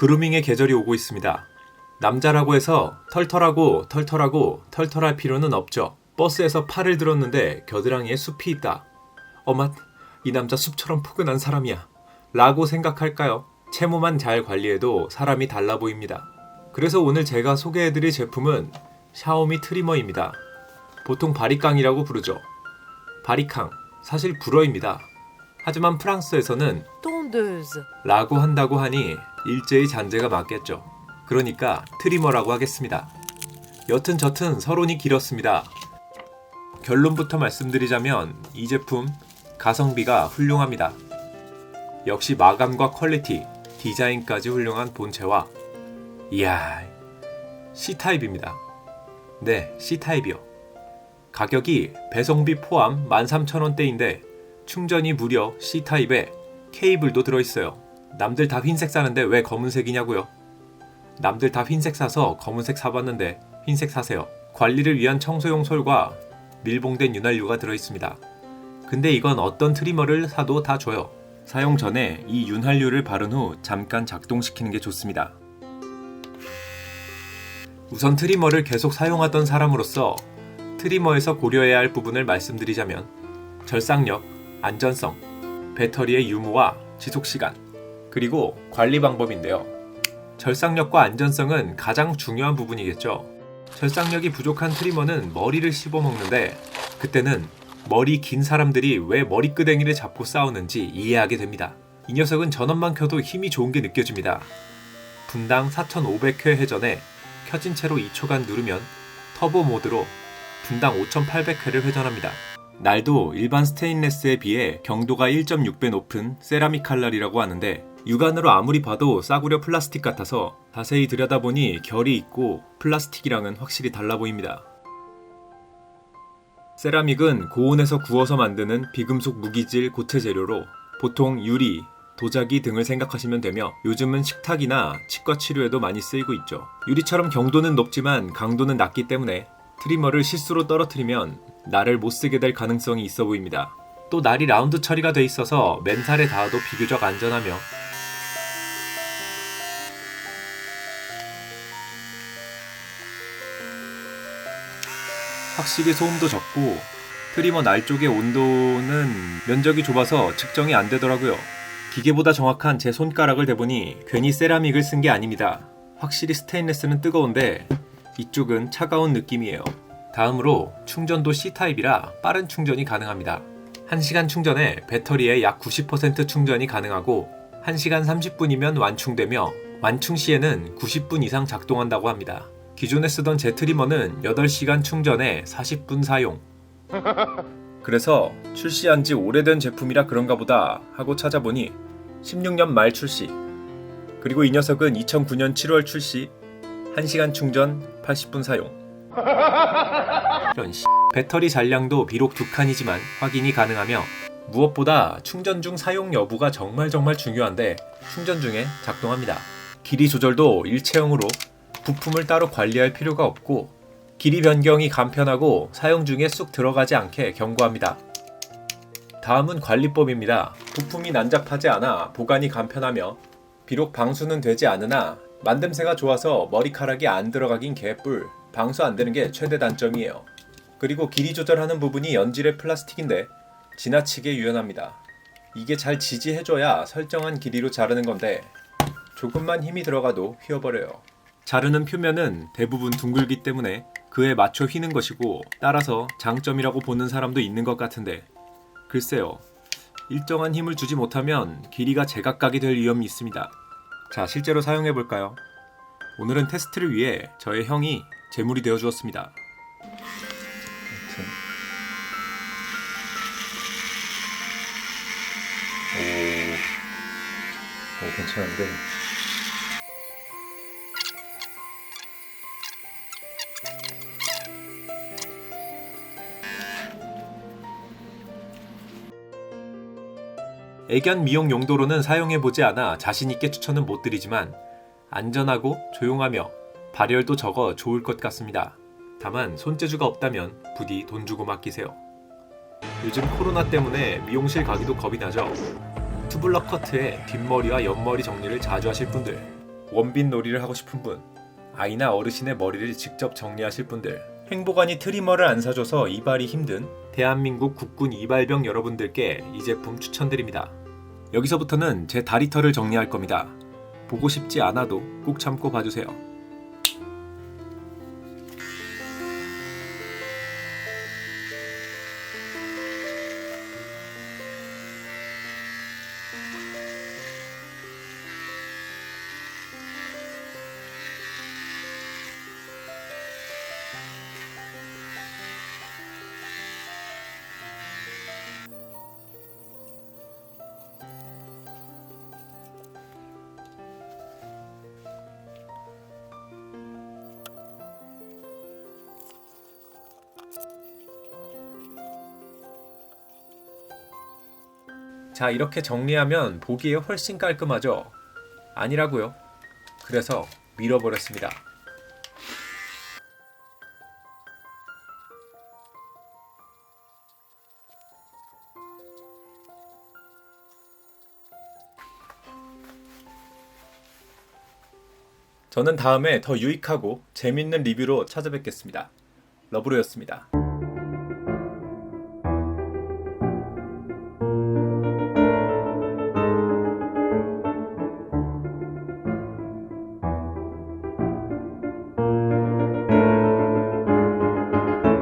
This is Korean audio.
그루밍의 계절이 오고 있습니다. 남자라고 해서 털털하고 털털하고 털털할 필요는 없죠. 버스에서 팔을 들었는데 겨드랑이에 숲이 있다. 어맛, 이 남자 숲처럼 포근한 사람이야. 라고 생각할까요? 채모만 잘 관리해도 사람이 달라 보입니다. 그래서 오늘 제가 소개해드릴 제품은 샤오미 트리머입니다. 보통 바리깡이라고 부르죠. 바리캉, 사실 불어입니다. 하지만 프랑스에서는 tondeuse, 라고 한다고 하니 일제히 잔재가 맞겠죠. 그러니까 트리머라고 하겠습니다. 여튼 저튼 서론이 길었습니다. 결론부터 말씀드리자면 이 제품 가성비가 훌륭합니다. 역시 마감과 퀄리티, 디자인까지 훌륭한 본체와 이야 C타입입니다. 네, C타입이요. 가격이 배송비 포함 13,000원대인데 충전이 무려 C타입에 케이블도 들어있어요. 남들 다 흰색 사는데 왜 검은색이냐고요? 남들 다 흰색 사서 검은색 사봤는데 흰색 사세요. 관리를 위한 청소용 솔과 밀봉된 윤활유가 들어있습니다. 근데 이건 어떤 트리머를 사도 다 줘요. 사용 전에 이 윤활유를 바른 후 잠깐 작동시키는 게 좋습니다. 우선 트리머를 계속 사용하던 사람으로서 트리머에서 고려해야 할 부분을 말씀드리자면 절삭력, 안전성, 배터리의 유무와 지속 시간, 그리고 관리 방법인데요. 절삭력과 안전성은 가장 중요한 부분이겠죠. 절삭력이 부족한 트리머는 머리를 씹어먹는데 그때는 머리 긴 사람들이 왜 머리끄댕이를 잡고 싸우는지 이해하게 됩니다. 이 녀석은 전원만 켜도 힘이 좋은 게 느껴집니다. 분당 4,500회 회전에 켜진 채로 2초간 누르면 터보 모드로 분당 5,800회를 회전합니다. 날도 일반 스테인레스에 비해 경도가 1.6배 높은 세라믹 칼날이라고 하는데 육안으로 아무리 봐도 싸구려 플라스틱 같아서 자세히 들여다보니 결이 있고 플라스틱이랑은 확실히 달라 보입니다. 세라믹은 고온에서 구워서 만드는 비금속 무기질 고체 재료로 보통 유리, 도자기 등을 생각하시면 되며 요즘은 식탁이나 치과 치료에도 많이 쓰이고 있죠. 유리처럼 경도는 높지만 강도는 낮기 때문에 트리머를 실수로 떨어뜨리면 날을 못 쓰게 될 가능성이 있어 보입니다. 또 날이 라운드 처리가 돼 있어서 맨살에 닿아도 비교적 안전하며 확실히 소음도 적고 트리머 날 쪽의 온도는 면적이 좁아서 측정이 안 되더라고요. 기계보다 정확한 제 손가락을 대보니 괜히 세라믹을 쓴 게 아닙니다. 확실히 스테인레스는 뜨거운데 이쪽은 차가운 느낌이에요. 다음으로 충전도 C타입이라 빠른 충전이 가능합니다. 1시간 충전에 배터리의 약 90% 충전이 가능하고 1시간 30분이면 완충되며 완충 시에는 90분 이상 작동한다고 합니다. 기존에 쓰던 제 트리머는 8시간 충전에 40분 사용. 그래서 출시한 지 오래된 제품이라 그런가 보다 하고 찾아보니 16년 말 출시. 그리고 이 녀석은 2009년 7월 출시. 1시간 충전 80분 사용. 이런 씨. 배터리 잔량도 비록 두 칸이지만 확인이 가능하며 무엇보다 충전 중 사용 여부가 정말 정말 중요한데 충전 중에 작동합니다. 길이 조절도 일체형으로 부품을 따로 관리할 필요가 없고 길이 변경이 간편하고 사용 중에 쑥 들어가지 않게 경고합니다. 다음은 관리법입니다. 부품이 난잡하지 않아 보관이 간편하며 비록 방수는 되지 않으나 만듦새가 좋아서 머리카락이 안 들어가긴 개뿔 방수 안 되는 게 최대 단점이에요. 그리고 길이 조절하는 부분이 연질의 플라스틱인데 지나치게 유연합니다. 이게 잘 지지해줘야 설정한 길이로 자르는 건데 조금만 힘이 들어가도 휘어버려요. 자르는 표면은 대부분 둥글기 때문에 그에 맞춰 휘는 것이고 따라서 장점이라고 보는 사람도 있는 것 같은데 글쎄요. 일정한 힘을 주지 못하면 길이가 제각각이 될 위험이 있습니다. 자, 실제로 사용해 볼까요? 오늘은 테스트를 위해 저의 형이 제물이 되어 주었습니다. 오, 오 괜찮은데. 애견 미용 용도로는 사용해 보지 않아 자신 있게 추천은 못 드리지만 안전하고 조용하며 발열도 적어 좋을 것 같습니다. 다만 손재주가 없다면 부디 돈 주고 맡기세요. 요즘 코로나 때문에 미용실 가기도 겁이 나죠. 투블럭 커트에 뒷머리와 옆머리 정리를 자주 하실 분들 원빈 놀이를 하고 싶은 분, 아이나 어르신의 머리를 직접 정리하실 분들, 행복안이 트리머를 안 사줘서 이발이 힘든 대한민국 국군 이발병 여러분들께 이 제품 추천드립니다. 여기서부터는 제 다리털을 정리할 겁니다. 보고 싶지 않아도 꾹 참고 봐주세요. 자, 이렇게 정리하면 보기에 훨씬 깔끔하죠? 아니라고요. 그래서 밀어버렸습니다. 저는 다음에 더 유익하고 재밌는 리뷰로 찾아뵙겠습니다. 러브로였습니다.